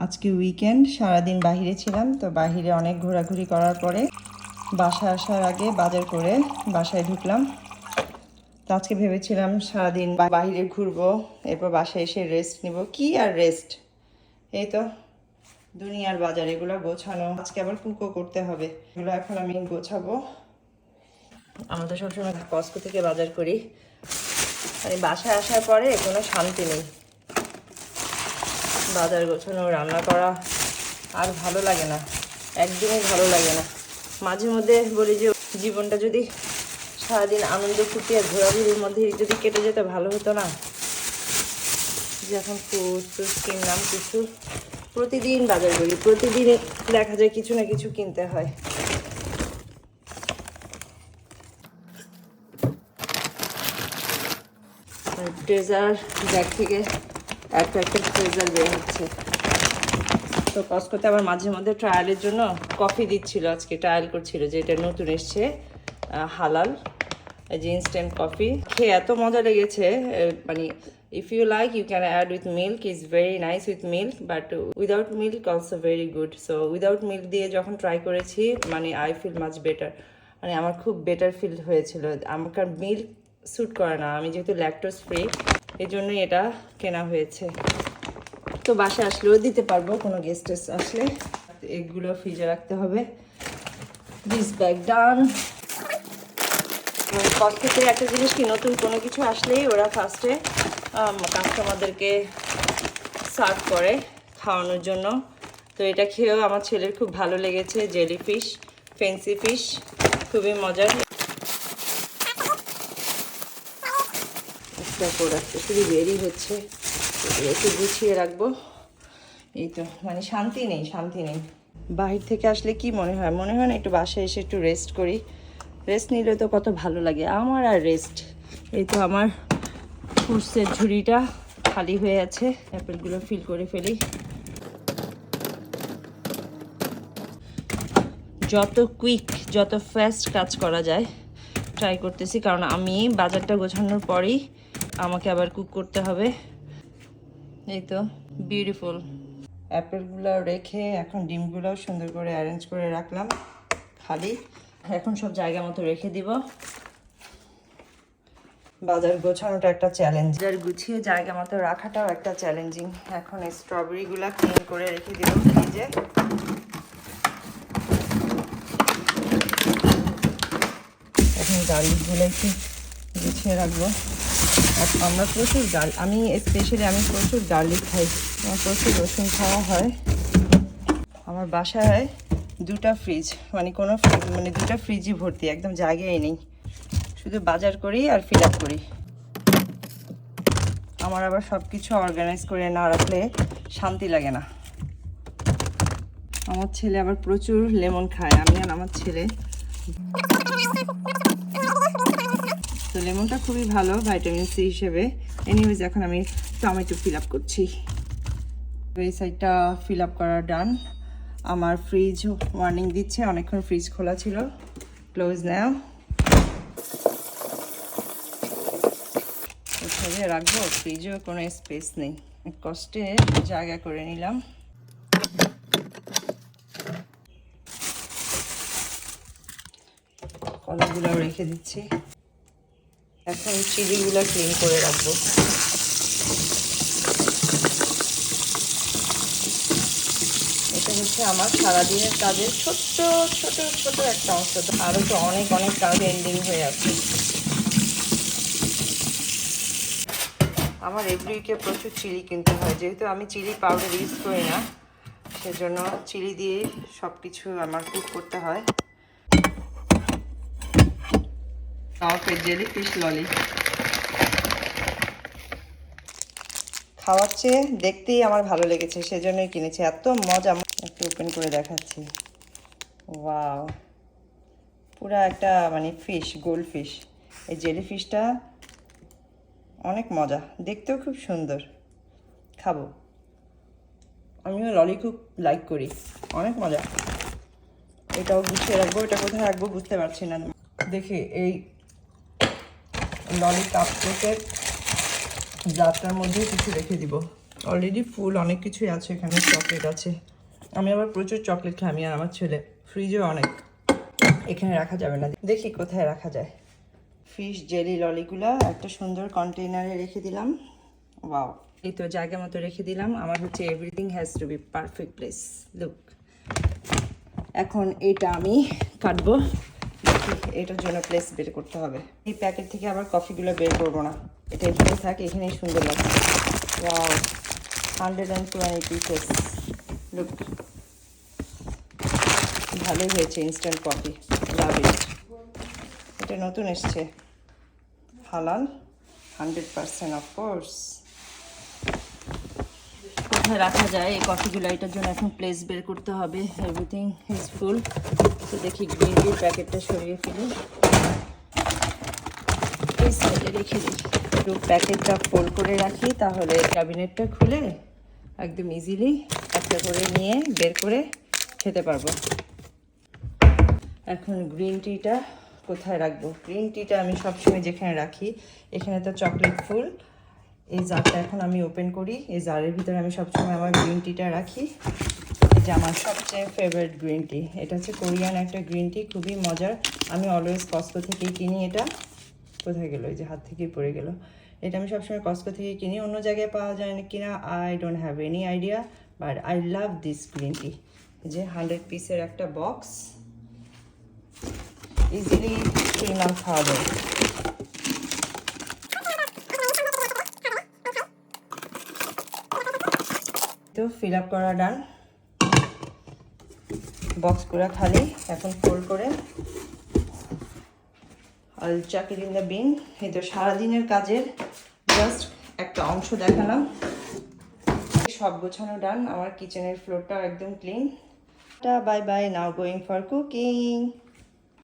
আজকে উইকেন্ড সারাদিন বাইরে ছিলাম, তো বাহিরে অনেক ঘোরাঘুরি করার পরে বাসায় আসার আগে বাজার করে বাসায় ঢুকলাম। তো আজকে ভেবেছিলাম সারাদিন বা- বাইরে ঘুরবো, এরপর বাসায় এসে রেস্ট নিব। কি আর রেস্ট এই তো, দুনিয়ার বাজার, এগুলো গোছানো। আজকে আবার কুকো করতে হবে, এগুলো এখন আমি গোছাবো। আমরা তো সবসময় কস্কো থেকে বাজার করি। মানে বাসায় আসার পরে কোনো শান্তি নেই। বাজার গোছানো, রান্না করা আর ভালো লাগে না, একদমই ভালো লাগে না। মাঝে মধ্যে বলি যে, জীবনটা যদি সারাদিন আনন্দ ফুটে আর ঘোরাঘুরির মধ্যে যদি কেটে যেতে ভালো হতো না? যে এখন ফুড কিনলাম কিছু, প্রতিদিন বাজার করি, প্রতিদিন দেখা যায় কিছু না কিছু কিনতে হয়। ট্রেজার ব্যাগ থেকে একটা একটা ট্রেজার বের হচ্ছে। তো কসকোতে আবার মাঝে মধ্যে ট্রায়ালের জন্য কফি দিচ্ছিল, আজকে ট্রায়াল করছিল যে এটা নতুন এসছে হালাল, যে ইনস্ট্যান্ট কফি খেয়ে এত মজা লেগেছে মানে if you like you can add with milk is very nice with milk but without milk also very good so without milk দিয়ে যখন ট্রাই করেছি মানে আই ফিল মাচ বেটার মানে আমার খুব বেটার ফিল হয়েছিল। আমার মিল্ক স্যুট করে না। আমি যেহেতু ল্যাকটোস ফ্রি এই জন্যই এটা কেনা হয়েছে। তো বাসায় আসলেও দিতে পারব, কোনো গেস্ট আসলে। এগুলো ফ্রিজে রাখতে হবে। দিস ব্যাগ ডান কস্টতে একটা জিনিস কি, নতুন কোনো কিছু আসলেই ওরা ফার্স্টে কাস্টমারদেরকে সার্ভ করে খাওয়ানোর জন্য। তো এটা খেয়েও আমার ছেলের খুব ভালো লেগেছে জেলি ফিশ ফেন্সি ফিশ খুবই মজার। একটা প্রোডাক্ট শুধু বেরি হচ্ছে। একটু গুছিয়ে রাখব। এই তো মানে শান্তি নেই শান্তি নেই। বাহির থেকে আসলে কি মনে হয়? মনে হয় না একটু বাসায় এসে একটু রেস্ট করি। রেস্ট নিলে তো কত ভালো লাগে। আমার আর রেস্ট এই তো আমার ফ্রুটসের ঝুড়িটা খালি হয়ে আছে। অ্যাপেলগুলো ফিল করে ফেলি। যত কুইক যত ফাস্ট কাজ করা যায় ট্রাই করতেছি। কারণ আমি বাজারটা গোছানোর পরেই আমাকে আবার কুক করতে হবে। এই তো বিউটিফুল অ্যাপেলগুলো রেখে এখন ডিমগুলোও সুন্দর করে অ্যারেঞ্জ করে রাখলাম, খালি। এখন সব জায়গা মতো রেখে দিব। বাজার গোছানোটা একটা চ্যালেঞ্জ বাজার গুছিয়ে জায়গা মতো রাখাটাও একটা চ্যালেঞ্জিং এখন স্ট্রবেরিগুলো ক্লিন করে রেখে দিব ফ্রিজে এখন গার্লিকগুলো একটু গুছিয়ে রাখব। আমরা প্রচুর গাল আমি স্পেশালি আমি প্রচুর গার্লিক খাই, আমার প্রচুর রসুন খাওয়া হয়। আমার বাসায় দুটা ফ্রিজ মানে কোনো মানে দুটা ফ্রিজই ভর্তি, একদম জায়গায় নেই। শুধু বাজার করি আর ফিল আপ করি। আমার আবার সব কিছু অর্গানাইজ করে না রাখলে শান্তি লাগে না। আমার ছেলে আবার প্রচুর লেমন খায়, আমি আর আমার ছেলে। তো লেমনটা খুবই ভালো ভাইটামিন সি হিসেবে। এনিওয়েজ এখন আমি টমেটো ফিল আপ করছি। এই সাইডটা ফিল আপ করা ডান আমার ফ্রিজ ওয়ার্নিং দিচ্ছে, অনেকক্ষণ ফ্রিজ খোলা ছিল। ক্লোজ নাও রাখব ফ্রিজেও কোনো স্পেস নেই। কষ্টে জায়গা করে নিলাম। কলাগুলো রেখে দিচ্ছি। এখন চিলিগুলো ক্লিন করে রাখব। এটা হচ্ছে আমার সারাদিনের কাজের ছোট্ট, ছোট ছোট একটা অংশ। আরও তো অনেক অনেক কাজ এন্ডিং হয়ে আছে। আমার এভরি উইকে প্রচুর চিলি কিনতে হয়। যেহেতু আমি চিলি পাউডার ইউজ করি না, সেজন্য চিলি দিয়ে সব কিছু আমার কুক করতে হয়। কাউকে জেলি ফিশ ললি খাওয়ার চেয়ে দেখতেই আমার ভালো লেগেছে, সেজন্যই কিনেছি। এত মজা একটু ওপেন করে দেখাচ্ছি। ওয়াও পুরা একটা মানে ফিশ গোল্ড ফিশ এই জেলি ফিশটা অনেক মজা, দেখতেও খুব সুন্দর। খাব। আমিও ললি খুব লাইক করি, অনেক মজা। এটাও গুছিয়ে রাখব, এটা কোথায় রাখব বুঝতে পারছি না। দেখি এই ললি কাপকের জারটার মধ্যে কিছু রেখে দিব। অলরেডি ফুল অনেক কিছুই আছে এখানে চকলেট আছে। আমি আবার প্রচুর চকলেট খাই, আমি আর আমার ছেলে। ফ্রিজও অনেক। এখানে রাখা যাবে না। দেখি কোথায় রাখা যায়। ফিশ জেলি ললিগুলো একটা সুন্দর কন্টেইনারে রেখে দিলাম। ওয়াও এই তো জায়গা মতো রেখে দিলাম। আমার হচ্ছে everything has to be perfect place look এখন এটা আমি কাটবো। এটার জন্য প্লেস বের করতে হবে। এই প্যাকেট থেকে আবার কফিগুলো বের করব না। এটা এখানে থাকে, এখানেই সুন্দর লাগছে। Wow hundred and twenty pieces look ভালোই হয়েছে ইনস্ট্যান্ট কফি লাভ এটা নতুন এসছে। হালাল হান্ড্রেড পার্সেন্ট অফকোর্স কোথায় রাখা যায়, এই কফিগুলো এটার জন্য এখন প্লেস বের করতে হবে। এভরিথিং ইজ ফুল তো দেখি গ্রিন টির প্যাকেটটা সরিয়ে ফেলি। এই সাইডে রেখে দিই একটু প্যাকেটটা ফোল্ড করে রাখি, তাহলে ক্যাবিনেটটা খুলে একদম ইজিলি একটা করে নিয়ে বের করে খেতে পারব। এখন গ্রিন টিটা কোথায় রাখব? গ্রিন টিটা আমি সবসময় যেখানে রাখি, এখানে তো চকলেট ফুল এই জারটা এখন আমি ওপেন করি। এই জারের ভিতরে আমি সবসময় আমার গ্রিন টিটা রাখি। যে আমার সবচেয়ে ফেভারিট গ্রিন টি এটা হচ্ছে কোরিয়ান একটা গ্রিন টি খুবই মজার। আমি অলওয়েজ কস্কো থেকেই কিনি এটা। কোথায় গেলো? এই যে হাত থেকেই পড়ে গেল। এটা আমি সবসময় কস্কো থেকে কিনি। অন্য জায়গায় পাওয়া যায় না কিনা I don't have any idea but I love this green tea যে হান্ড্রেড পিসের একটা বক্স ইজিলি মাস খাওয়া যায় তো ফিল আপ করা ডান বক্স পুরো খালি, এখন ফোল্ড করে। আল চাকির দ্য বিন এই তো সারাদিনের কাজের জাস্ট একটা অংশ দেখালাম। সব গোছানো ডান আমার কিচেনের ফ্লোরটা একদম clean bye bye now going for cooking